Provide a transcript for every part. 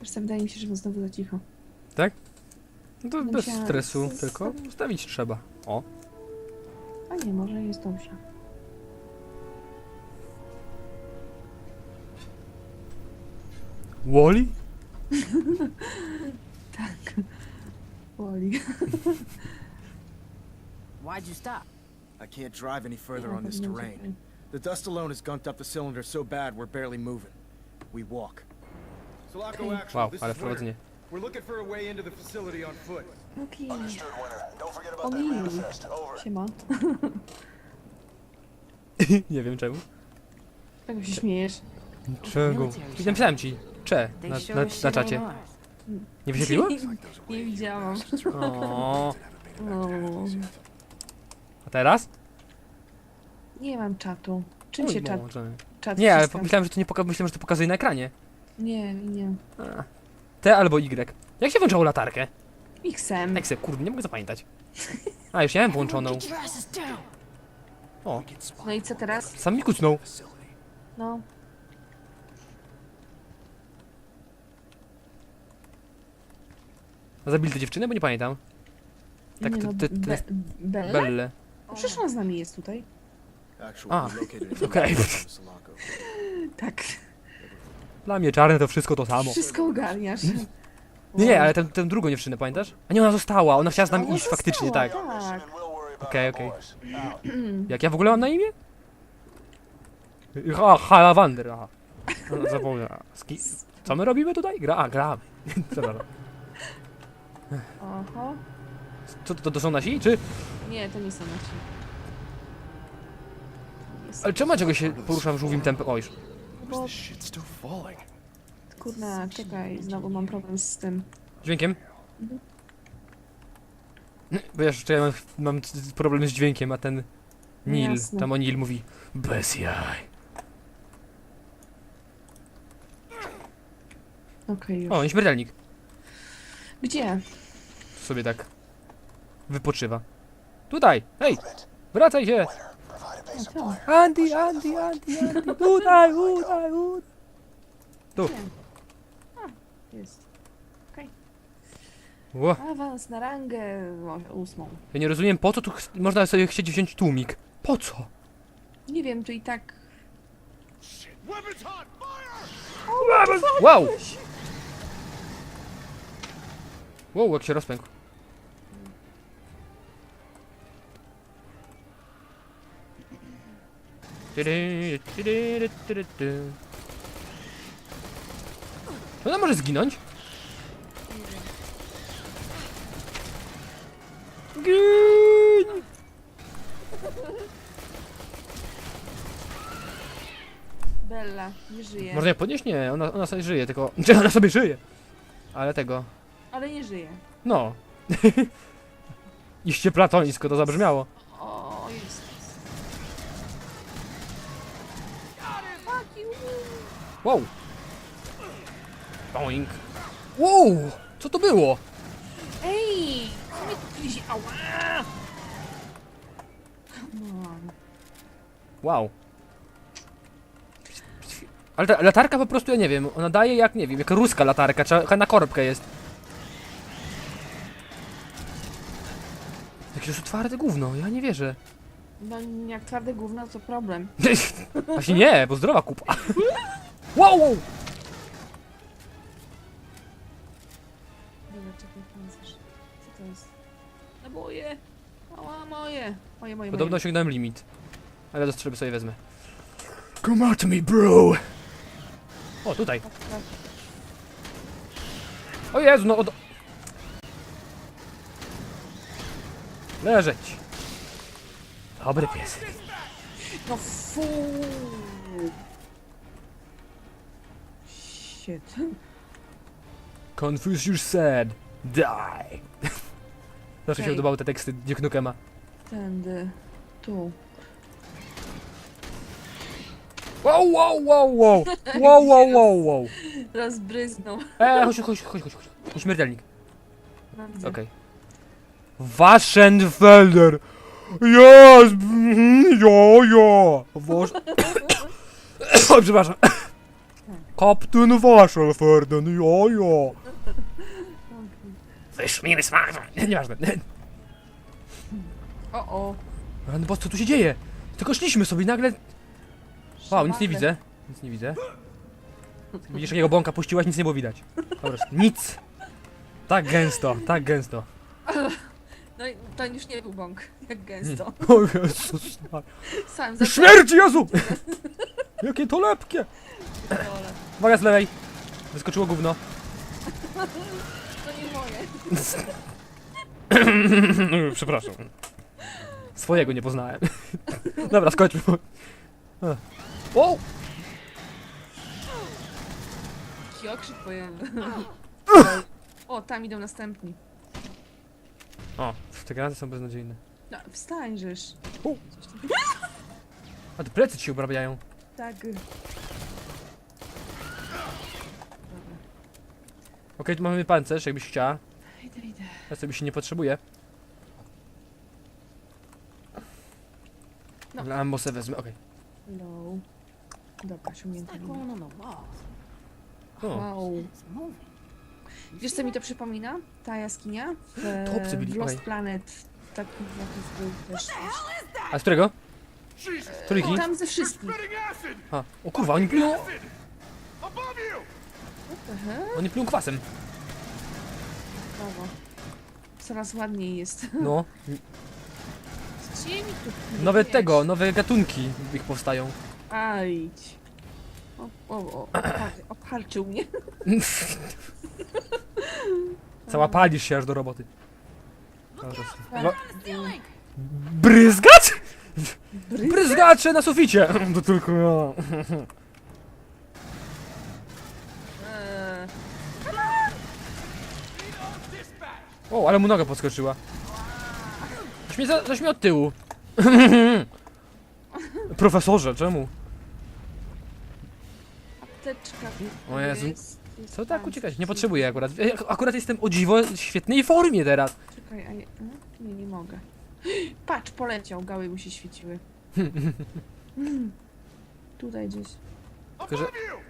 Wiesz co, wydaje mi się, że było znowu za cicho. No to No bez musiała- stresu, z- tylko ustawić trzeba. O. A nie, może jest dobrze. Wally? Tak. Woli. Why'd you stop? I can't drive any further on this terrain. The dust alone has gunked up the cylinder so bad we're barely moving. We walk. Wow, ale wprowadzenie. We're looking for a way into the facility on foot. Okej. Understood, Winter. Don't forget about O that nie. manifest. Over. Siema. Nie wiem czemu. Czego się śmiejesz? Czego? I napisałem ci. Cze. Na, na, na czacie. Nie wyświetliło? nie widziałam. O. O, A teraz? nie mam czatu. Czym Oj, się czat, Boże. czat Nie, ale wciska? pomyślałem, że to nie poka- myślałem, że to pokazuje na ekranie. Nie, nie. A. T albo Y. Jak się włączało latarkę? Xem. Tak se, kurde, nie mogę zapamiętać. A, już miałem włączoną. O, No i co teraz? sam mi kucnął. No. A zabili tę dziewczynę, bo nie pamiętam. Tak, nie to- no, Be Belle? No Przecież ona z nami jest tutaj. Ah, a okay. Tak. Dla mnie czarne to wszystko to samo. Wszystko ogarniasz. Nie, nie, ale tę, tę drugą dziewczynę, pamiętasz? A nie, ona została, ona chciała z nami Ona iść faktycznie, została, tak. Tak. Boys. Out. Jak ja w ogóle mam na imię? Ha, Halawander, aha. No, Zapomniałem. Ski- Co my robimy tutaj? Gra, a, gramy. Przepraszam. Oho. Co to, to są nasi, czy? Nie, to nie są nasi. Ale czemu czego się poruszam żółwim tempem? O, już. Bo, Shit's still falling. kurna, czekaj, znowu mam problem z tym. Dźwiękiem? Bo ja jeszcze mam, mam problem z dźwiękiem, a ten Nil, Jasne. tam o Nil mówi bez jaj. Okej, już. O, nieśmiertelnik. Gdzie? Sobie tak wypoczywa. Tutaj, hej, wracaj się. A. Andy, Andy, Andy, Andy, tutaj, tutaj, tutaj. Tu. Jest. Ło, Awans na rangę o- ósmą. ja nie rozumiem po co tu ch- można sobie chcieć wziąć tłumik. Po co? Nie wiem, czy i tak... Wow! Wow, jak się rozpękł. Ona może zginąć? Gin! Bella, nie żyje. Można je podnieść? Nie, ona, ona sobie żyje, tylko... Czy ona sobie żyje? Ale tego... Ale nie żyje. No. Iście platońsko to zabrzmiało. O, jest. Fuck you. Wow. Boing. Wow! Co to było? Ej! Co mnie tu gryzie? Ała! Come on. Wow. Ale ta latarka po prostu, ja nie wiem, ona daje jak, nie wiem, jak ruska latarka, trzeba na korbkę jest. Jakieś to twarde gówno, ja nie wierzę. No jak twarde gówno, to problem. Właśnie nie, bo zdrowa kupa. Wow, wow! Dobra, czekaj, pancerz. Co to jest? Naboje! Ała, moje! Moje, moje, Podobno moje. osiągnąłem limit. Ale do strzelby sobie wezmę. Come at me, bro! O, tutaj. O Jezu, no od... Leżeć. Dobry pies. No fu! Shit. Confucius said, die. Zawsze się Okej. podobały te teksty Duke Nukema. Tędy. Tu. Wow, wow, wow, wow. Wow, wow, wow, wow. Rozbryznął. E, chodź, chodź, chodź, chodź, chodź. Śmiertelnik. No, widzę. Okej. Waschenfelder! Jest! mhm, Jo, jo! O, przepraszam. Kapten Wasserferden, jojo! Wyszminy smażą! Nieważne. O, o. Rany boss, co tu się dzieje? Tylko szliśmy sobie i nagle... Wow, nic nie widzę. Nic nie widzę. Widzisz, jakiego bąka puściłaś, nic nie było widać. Dobra, nic! Tak gęsto, tak gęsto. No i to już nie był bąk, jak gęsto. O Jezus. Sam za Śmierć, Jezu! Jakie to lepkie! dole. Uwaga z lewej. Wyskoczyło gówno. To nie moje. Przepraszam. Swojego nie poznałem. Dobra, skończmy. O! Jaki okrzyk wojenny. O, tam idą następni. O, te granaty są beznadziejne. No, wstań, żeż. U. Coś tam- A te plecy ci obrabiają. Tak. Okej, tu mamy pancerz, jakbyś chciała. Idę, idę. Ja sobie się nie potrzebuję. No. Ale ammo se wezmę, okej. No. Dobra. O, Wow. Wiesz co mi to przypomina? Ta jaskinia? W, To obcy byli, w Lost okej. Planet. Taki jakiś był też. a z którego? Jesus! Trójki? Tam ze wszystkich. A, o kurwa, oni plują, Acid! Above you! Aha, oni plują kwasem. brawo. Coraz ładniej jest. No, Gdzie mi tu nowe tego, nowe gatunki ich powstają. A idź. O, o, o, obchar- obharczył mnie. Cała palisz się aż do roboty. Tak. no. Bryzgacz? Bryzgacze na suficie! To tylko ja. Eee, O, ale mu noga podskoczyła. Coś mnie, za, coś mnie od tyłu. Profesorze, czemu? apteczka. O Jezu. Jest, Co tak uciekać? Nie potrzebuję akurat. Ja Akurat jestem o dziwo w świetnej formie teraz. Czekaj, a nie, a? nie, nie mogę. Patrz, poleciał, gały mu się świeciły. Mm. Tutaj gdzieś. Tylko, że...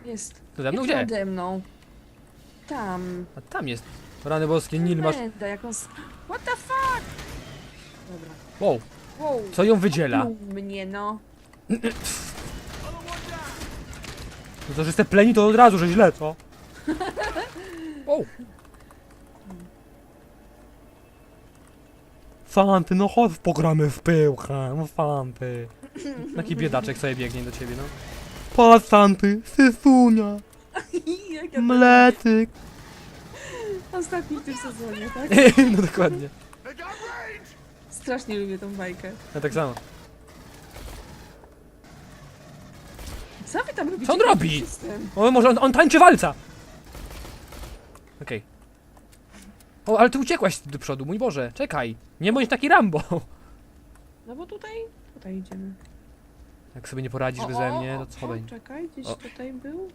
Jest. Ze mną Jak gdzie? nade mną. Tam. A tam jest. Rany boskie, Nil masz... Będę, jak on... s- What the fuck? Dobra. Wow, Wow. co ją wydziela? Pluł mnie, no. No to, że ste pleni to od razu, że źle, co? Wow. Fanty, no chodź, pogramy w piłkę, no fanty. Taki biedaczek sobie biegnie do ciebie, no. Patrz, Fanty, sysunia, jak ja mlecyk. Ostatni w tym sezonie, tak? no dokładnie. Strasznie lubię tą bajkę. Ja tak samo. Co wy tam robicie? Co on robi? System? O, może on, on tańczy walca! Okej. O, ale ty uciekłaś do przodu, mój Boże, czekaj. Nie bądź taki Rambo. No bo tutaj, tutaj idziemy. Jak sobie nie poradzisz beze mnie, to co o, będzie? Czekaj, gdzieś O. tutaj był.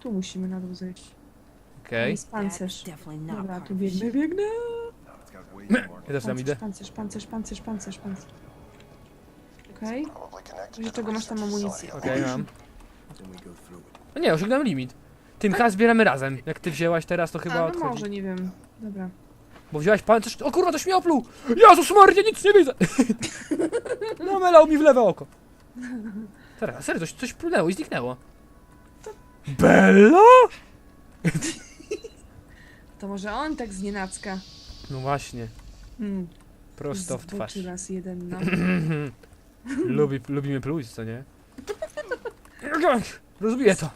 Tu musimy na dół zejść. Okej. Jest pancerz. Dobra, tu biegnę, biegnę. Ja też tam idę. Pancerz, pancerz, pancerz, pancerz, pancerz. Okej. Okay. masz tam amunicję? Okej, mam. No nie, osiągnąłem limit. Tym chyba zbieramy razem. Jak ty wzięłaś teraz, to chyba A, no odchodzi. może, nie wiem. Dobra. Bo wzięłaś pancerz... O kurwa, to mnie opluł! Jezus Maria, nic nie widzę! Namelał mi w lewe oko. Teraz, serio, coś, coś plunęło i zniknęło. Bella? To może on tak z nienacka. No właśnie, Hmm. prosto w twarz. Zboczy raz jeden, no. Lubi, lubimy pluć, co nie? Rozbiję to.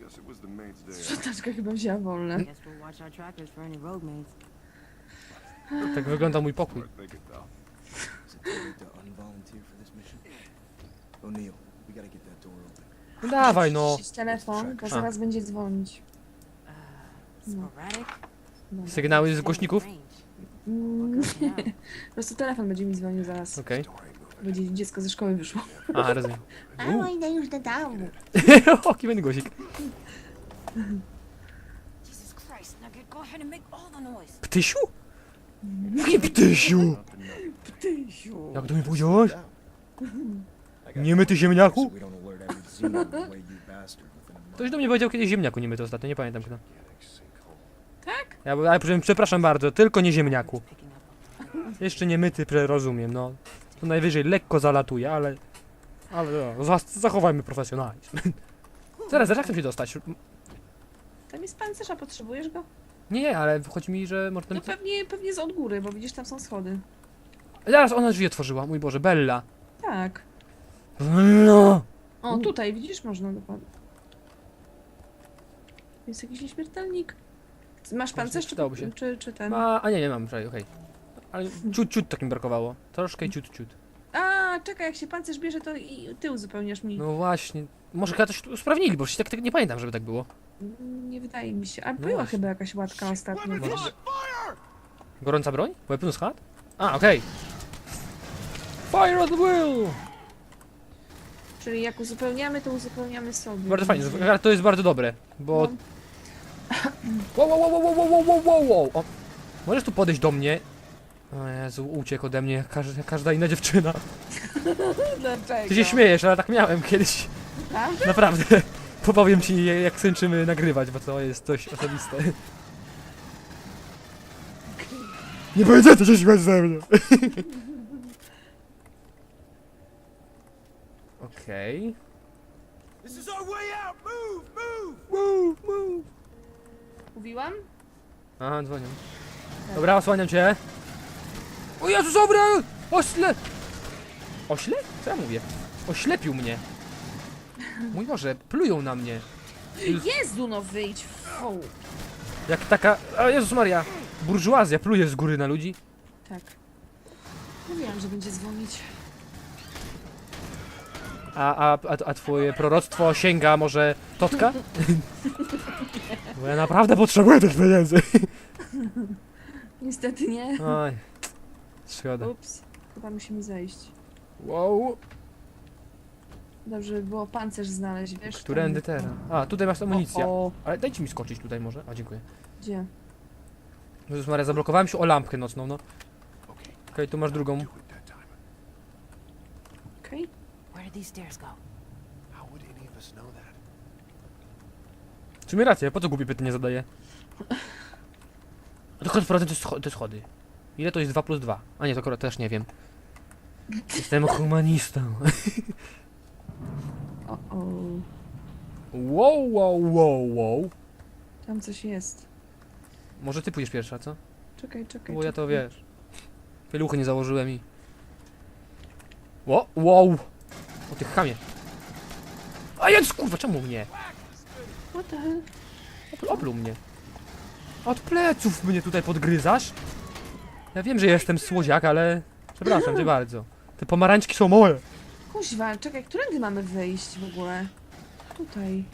Guess it was the maid's day. Sprzątaczka chyba wzięła wolne. Guess we'll watch our trackers for any road mates. Tak wygląda mój pokój. We're thinking though. Is it too late to unvolunteer for this mission? O'Neill, we gotta get that door open. No dawaj no. Telefon, bo zaraz będzie dzwonić. No. Sygnały z głośników? Mm. Po prostu telefon będzie mi dzwonił zaraz. Okej. Będzie dziecko ze szkoły wyszło. A, rozumiem. A, idę już do domu. o, kimen głosik. Jesus Christ, Nugget, go ahead and make all the noise. Ptysiu? Jakie ptysiu? Tysiu. Jak to mi powiedziałeś? Nie my ty ziemniaku? Ktoś do mnie powiedział kiedyś ziemniaku nie my to ostatnio, nie pamiętam kto. Ja, powiem, przepraszam bardzo, tylko nie ziemniaku. Jeszcze nie myty, pre- rozumiem, no. To najwyżej lekko zalatuje, ale... Ale no, za, zachowajmy profesjonalizm. Zaraz, zaraz jak tam się dostać? Tam jest pancerz, a potrzebujesz go? Nie, nie, ale chodzi mi, że można... No pewnie, pewnie z od góry, bo widzisz, tam są schody. Zaraz, ona drzwi otworzyła, mój Boże, Bella. Tak. No. O, tutaj, widzisz, można dokładnie. Jest jakiś nieśmiertelnik. Masz pancerz, czy, przydałoby się. czy, czy ten? A, a nie, nie mam, czekaj, okej. Ale ciut, ciut takim brakowało. Troszkę ciut, ciut. A, czekaj, jak się pancerz bierze, to i ty uzupełniasz mi. No właśnie. Może chyba coś usprawnili, bo się tak, tak nie pamiętam, żeby tak było. Nie wydaje mi się. A No była właśnie. chyba jakaś łatka ostatnio, wiesz? Gorąca broń? Weapons hat? A, okej. Fire at will! Czyli jak uzupełniamy, to uzupełniamy sobie. Bardzo fajnie, to jest bardzo dobre, bo... No. Wow, wow, wow, wow, wow, wow, wow, wow. O, możesz tu podejść do mnie? O Jezu, uciekł ode mnie jak każda, jak każda inna dziewczyna. Dlaczego? Ty się śmiejesz, ale tak miałem kiedyś. Prawda? Naprawdę. Popowiem ci jak skończymy nagrywać, bo to jest coś osobiste. Nie będziecie się śmiać ze mnie. Okej. This is our way out! Move! Move! Move, move. Mówiłam? Aha, dzwonią. Dobra, osłaniam cię. O Jezu, dobra! Ośle! Ośle? Co ja mówię? Oślepił mnie. Mój Boże, plują na mnie. Jezu, no wyjdź! Fu. Jak taka... O Jezus Maria! Burżuazja pluje z góry na ludzi. Tak. Mówiłam, że będzie dzwonić. A, a, a, a twoje proroctwo sięga może Totka? Bo ja naprawdę potrzebuję tych pieniędzy. Niestety nie. Oj. Szkoda. Ups. Chyba musimy zejść. Wow. Dobrze by było pancerz znaleźć, wiesz? Którędy tam- teraz? A, tutaj masz amunicja. O, o, Ale dajcie mi skoczyć tutaj może. A, dziękuję. gdzie? Jezus Maria, zablokowałem się o lampkę nocną, no. Okay, Okej, tu masz drugą. do it that time. Okej. Where did these stairs go? How would any of us know that? W sumie rację, po co głupie pytanie zadaję? A to chodź, te, scho- te schody. Ile to jest 2 plus 2? A nie, to akurat też nie wiem. Jestem humanistą. O, o. Wow, wow, wow, wow. Tam coś jest. Może ty pójdziesz pierwsza, co? Czekaj, czekaj. Bo ja to czekaj. wiesz. Pieluchy nie założyłem i... Ło, wow! O tych chamie. A jest kurwa, czemu mnie? What the hell? Opl- Opluł mnie. Od pleców mnie tutaj podgryzasz? Ja wiem, że jestem słodziak, ale... Przepraszam cię bardzo. Te pomarańczki są moje. Kuźwa, czekaj, którędy mamy wyjść w ogóle? Tutaj.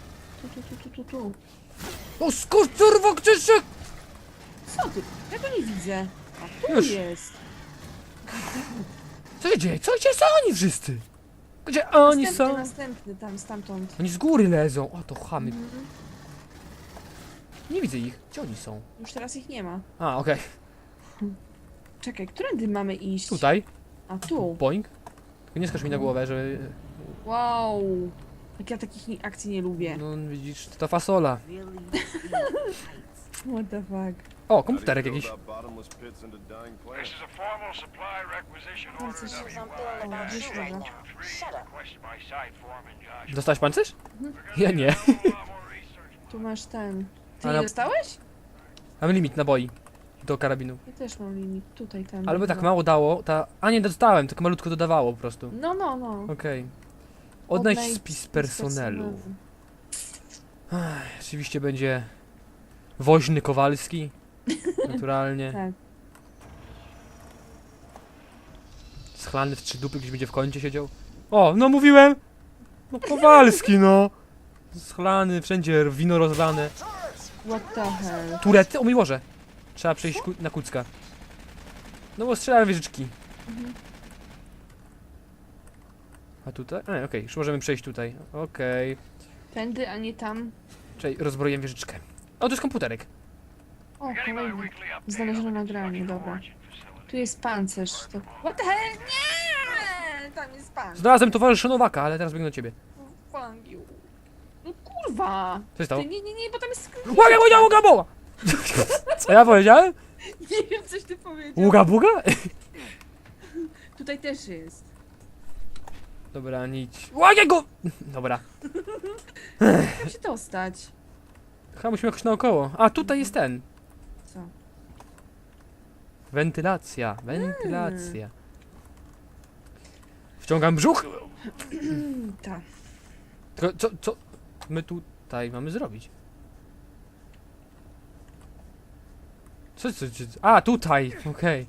Tu, tu, tu, tu, tu, tu. O skurczurwo, Krzysiek! Co ty? Ja go nie widzę. A tu Już. jest. Co się dzieje? Co się co oni wszyscy? Gdzie oni następny, są? następny tam, stamtąd. Oni z góry lezą. O, to chamy. Mhm. Nie widzę ich. Gdzie oni są? Już teraz ich nie ma. A, okej. Czekaj, którędy mamy iść? Tutaj. A tu. Boing. Tylko nie skacz mi na głowę, że... Wow. Jak ja takich ni- akcji nie lubię. No widzisz, to ta fasola. What the fuck. O, komputerek jakiś. Bottomless pits into dying This planets. is a formal supply requisition Tam order coś WY O, gdzieś dobra. 23 requested by site foreman Josh. Dostałeś pancerz? Ja nie. Tu masz ten. Ty Ale- nie dostałeś? Mam limit naboi. Do karabinu. Ja też mam limit. Tutaj ten. Ale by tak dobra. mało dało, ta... A nie, dostałem, tylko malutko dodawało po prostu. No, no, no. Okej. Odnajdź spis personelu. Oczywiście będzie... Woźny Kowalski. Naturalnie. Tak. Schlany w trzy dupy gdzieś będzie w kącie siedział. O, no mówiłem! No Kowalski, no! Schlany, wszędzie wino rozlane. What the hell? Turety? O mój Boże! Trzeba przejść ku na kucka. No bo strzelałem wieżyczki. A tutaj? A, okej, już możemy przejść tutaj. Okej. Tędy, a nie tam. Czyli rozbroiłem wieżyczkę. O, to jest komputerek. O, kolejny. Znaleziono nagranie, dobra. Tu jest pancerz. To... What the hell? Nie! Tam jest pancerz. Znalazłem towarzysza Nowaka, ale teraz biegnę do ciebie. Fuck you. No kurwa! Co się stało? Ty, nie, nie, nie, bo tam jest skryt. Łaga, łaga, łaga, boga! Co ja powiedziałem? Nie wiem, coś ty powiedział. Ługa, buga? Tutaj też jest. Dobra, nic. Łagie go! Dobra. Jak się dostać? Chyba musimy jakoś naokoło. A, tutaj jest ten. Wentylacja, wentylacja. Wciągam brzuch. Tak. Tylko co, co my tutaj mamy zrobić? Co, co, co? A, tutaj, okej.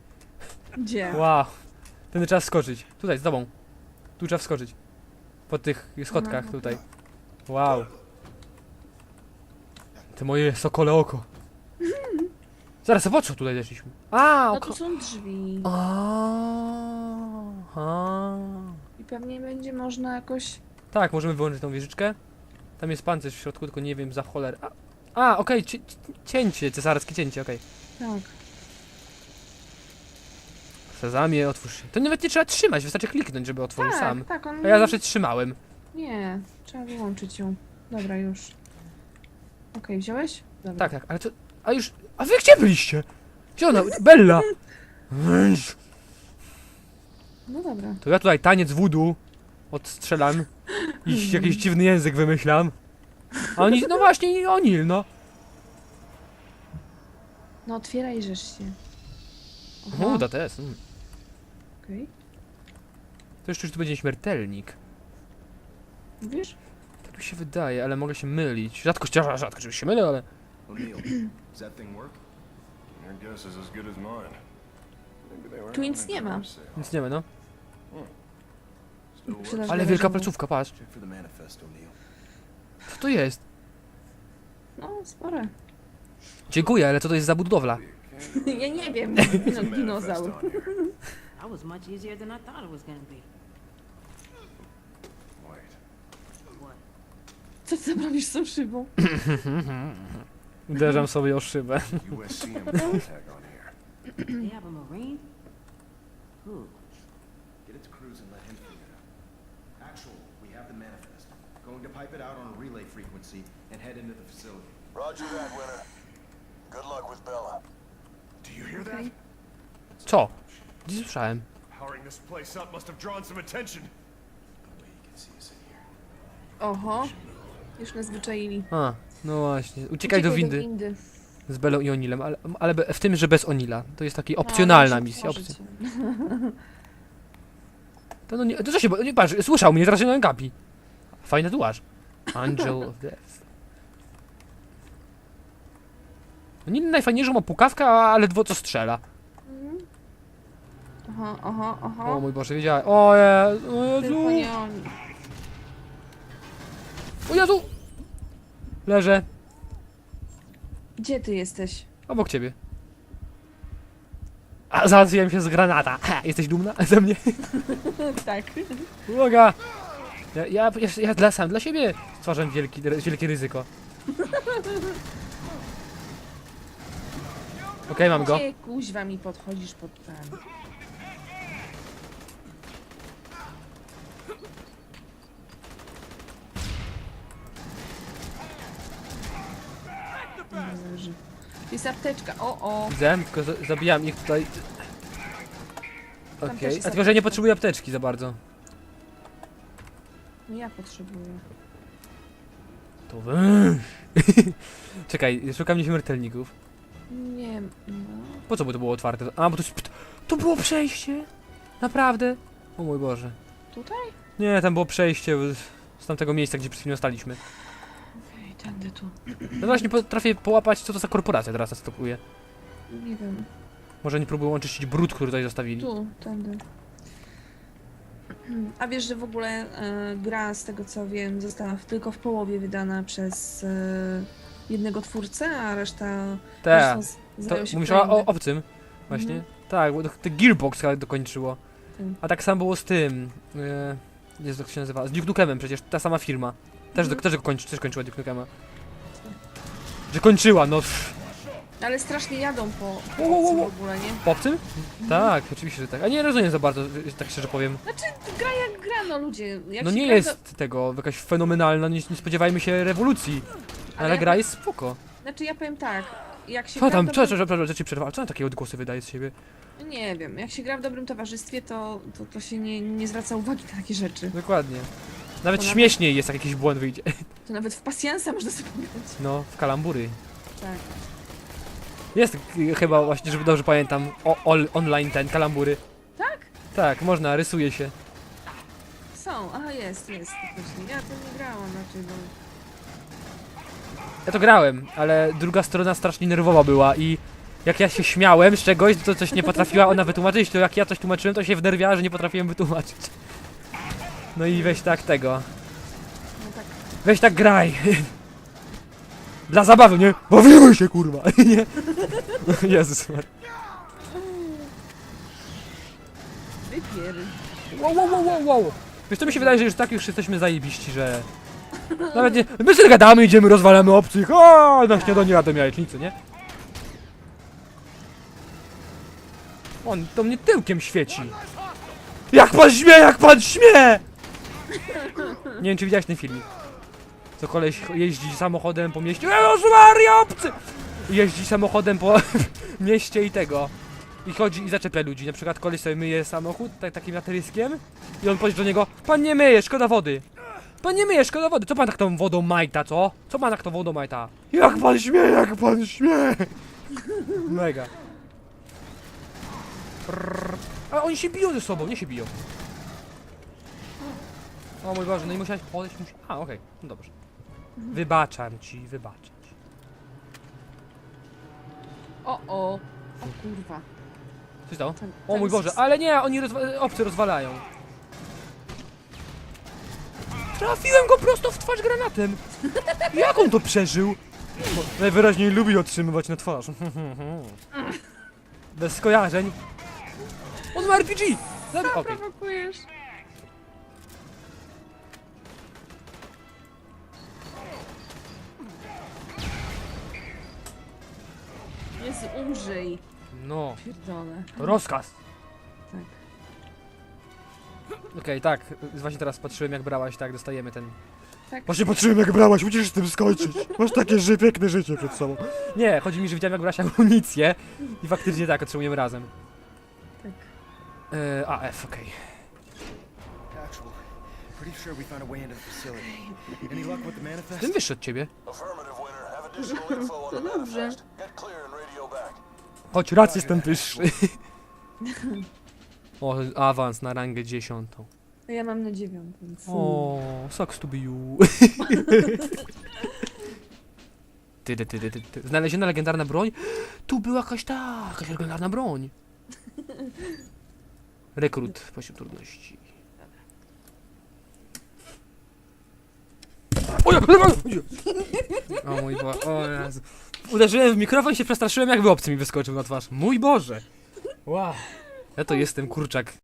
Gdzie? Wow. Ten trzeba skoczyć. Tutaj, z tobą. Tu trzeba wskoczyć. Po tych schodkach Aha, tutaj. Wow. Te moje sokole oko. Zaraz, a po co tutaj zeszliśmy? A, No oko. tu są drzwi. Aha. I pewnie będzie można jakoś... Tak, możemy wyłączyć tą wieżyczkę. Tam jest pancerz w środku, tylko nie wiem za choler. A, a okej, cie- cięcie, cesarskie cięcie, okej. Tak. Sezamie, otwórz się. To nawet nie trzeba trzymać, wystarczy kliknąć, żeby otworzył Tak, sam. tak, on... A ja zawsze trzymałem. Nie, trzeba wyłączyć ją. Dobra, już. Okej, wziąłeś? Dobra. Tak, tak, ale to... A już... A wy gdzie byliście? Gdzie ona? Bella! Weź. No dobra. To ja tutaj taniec wudu odstrzelam i jakiś dziwny język wymyślam. A oni, no właśnie, i oni, no. No otwieraj żeż się. Aha, Uda to jest. Mm. okej. To jeszcze, że tu będzie śmiertelnik. Mówisz? Tak mi się wydaje, ale mogę się mylić. Rzadko, rzadko, rzadko żeby się mylę, ale... O'Neill, does that thing work? Your guess is as good as mine. Maybe they were Tu nic nie ma. Nic nie ma, no. Still works. Przyda- Ale wielka placówka, patrz. Check for the manifest, O'Neill. Co to jest? No, spore. Dziękuję, ale co to jest za budowla? ja nie wiem. There's a No, manifest dinozaur. on here. That was much easier than I thought it was gonna be. Wait. What? Co ty tam robisz z tą szybą? Uderzam sobie o szybę. USCM on here. They have a marine? Who? Get it to Cruz and let him figure it out. Actual, we have the manifest. Going to pipe it out on a relay frequency and head into the facility. Roger that, Winter. Good luck with Bella. Do you hear that? Okej. Co? Gdzie słyszałem? Powering this place up must have drawn some attention. No way he can see us in here. Oho. Już nas wyczaili. A, no właśnie. Uciekaj do windy windy. z Belą i Onilem, ale, ale be- w tym, że bez Onila. To jest taki No, opcjonalna muszę misja. Opcja. To no nie, to co się, bo- nie patrz, słyszał mnie, teraz się gapi. Fajny tatuaż. Angel of Death. No nie najfajniejszą ma pukawkę, a ledwo co strzela. Mhm. Aha, aha, aha. O mój Boże, wiedziałem. O, je, o Tylko Jezu! nie oni. O Jezu! Leżę. Gdzie ty jesteś? Obok ciebie. A załatwiłem się z granata. Ha, jesteś dumna ze mnie? tak. Uwaga! Ja, ja, ja, ja dla, sam dla siebie stwarzam wielki, wielkie ryzyko. Okej, mam go. Gdzie kuźwa mi podchodzisz pod? Leży. Jest apteczka. O, o. Widzę, tylko za- zabijam ich tutaj. Okej, też jest a tylko, że nie apteczka. potrzebuję apteczki za bardzo. No ja potrzebuję. To wy... Czekaj, szukam nieśmiertelników. Nie, no. Po co by to było otwarte? A, bo to, jest- to było przejście? Naprawdę? O mój Boże. Tutaj? Nie, tam było przejście z- z tamtego miejsca, gdzie przed chwilą staliśmy. Tędy tu. No właśnie potrafię połapać, co to za korporacja teraz atakuje. Nie wiem. Może nie próbują oczyścić brud, który tutaj zostawili. Tu, tędy. A wiesz, że w ogóle e, gra, z tego co wiem, została w, tylko w połowie wydana przez e, jednego twórcę, a reszta Te, resztą z- to zdają się mówisz o, o obcym? Właśnie? Mhm. Tak, bo to, to Gearbox chyba dokończyło. Tym. A tak samo było z tym. E, Jezu, jak się nazywa? Z Duke Nukemem przecież, ta sama firma. Też, Mhm. też, kończy, też kończyła Duke Nukema. Że kończyła, no. pff. Ale strasznie jadą po, po Wo, wo, obcym wo. w ogóle, nie? Po obcym? Tak, oczywiście, że tak. A nie rozumiem za bardzo, że- tak szczerze powiem. Znaczy, gra jak gra, no ludzie. Jak No się nie gra, jest tego jakaś fenomenalna, nie, nie spodziewajmy się rewolucji. Ale, Ale- gra jest spoko. To, znaczy ja powiem tak, jak się Co gra tam, w co, dobrym, co, co, co ci przerwała? Co tam takie odgłosy wydaje z siebie? Nie wiem, jak się gra w dobrym towarzystwie, to, to, to się nie, nie zwraca uwagi na takie rzeczy. Dokładnie. Nawet To nawet- śmieszniej jest, jak jakiś błąd wyjdzie. To nawet w pasjansa można sobie grać. No, w kalambury. Tak. Jest y, chyba właśnie, żeby dobrze pamiętam, o, ol- online ten, kalambury. Tak? Tak, można, rysuje się. Są, aha jest, jest, faktycznie. Ja to nie grałam raczej, bo... Ja to grałem, ale druga strona strasznie nerwowa była i jak ja się śmiałem z czegoś, to coś nie potrafiła ona wytłumaczyć, to jak ja coś tłumaczyłem, to się wnerwiała, że nie potrafiłem wytłumaczyć. No i weź tak tego. No tak, Weź tak graj. Dla zabawy, nie? Bawimy się, kurwa. Nie? Jezus Maria. wypier... Wow, wow, wow, wow, wow. Wiesz, to mi się wydaje, że już tak już jesteśmy zajebiści, że... Nawet nie... My sobie gadamy, idziemy, rozwalamy obcych. O, na śniadanie jadę jajecznicę, nie? On to mnie tyłkiem świeci. Jak pan śmie, jak pan śmie! Nie wiem, czy widziałeś ten filmik. Co koleś jeździ samochodem po mieście. Jezus Maria, obcy! Jeździ samochodem po mieście i tego. I chodzi i zaczepia ludzi. Na przykład koleś sobie myje samochód tak, takim natryskiem i on podejdzie do niego Pan nie myje, szkoda wody. Pan nie myje, szkoda wody. Co pan tak tą wodą majta, co? Co pan tak tą wodą majta? Jak pan śmie, jak pan śmie! Mega. Prrr. A oni się biją ze sobą, nie się biją. O mój Boże, no i musiałeś podejść, musi... A, okej, no dobrze. Wybaczam ci, wybaczam ci. O, o, o kurwa. Co się stało? Ten- O ten mój Boże, ale nie, oni rozwa- obcy rozwalają. Trafiłem go prosto w twarz granatem. Jak on to przeżył? Bo najwyraźniej lubi otrzymywać na twarz. Bez skojarzeń. On ma RPG! Zabi- Okej. Prowokujesz. Jezu, umrzyj. No, Pierdolę. to rozkaz. Tak. Okej, tak. Właśnie teraz patrzyłem jak brałaś, tak, dostajemy ten... Tak. Właśnie patrzyłem jak brałaś, musisz z tym skończyć. Masz takie ży piękne życie przed sobą. Nie, chodzi mi, że widziałem jak brałaś amunicję i faktycznie tak, otrzymujemy razem. Tak. E, AF, okej. Actual, pretty sure we found a way into the facility. Any luck with the manifest? Tym wyższy od ciebie. Affirmative, Winter. Have additional info on the To dobrze. manifest. Get clear. Choć raz jestem wyższy. o, awans na rangę dziesiątą. A ja mam na dziewiątą. więc- O, sucks to be you. ty, ty, ty, ty, ty, ty. Znaleziona legendarna broń? Tu była jakaś ta, jakaś legendarna broń. Rekrut, poziom trudności. O, ja, o mój Boże, o Jezu. Uderzyłem w mikrofon i się przestraszyłem, jakby obcy mi wyskoczył na twarz. Mój Boże. Wow. Ja to jestem kurczak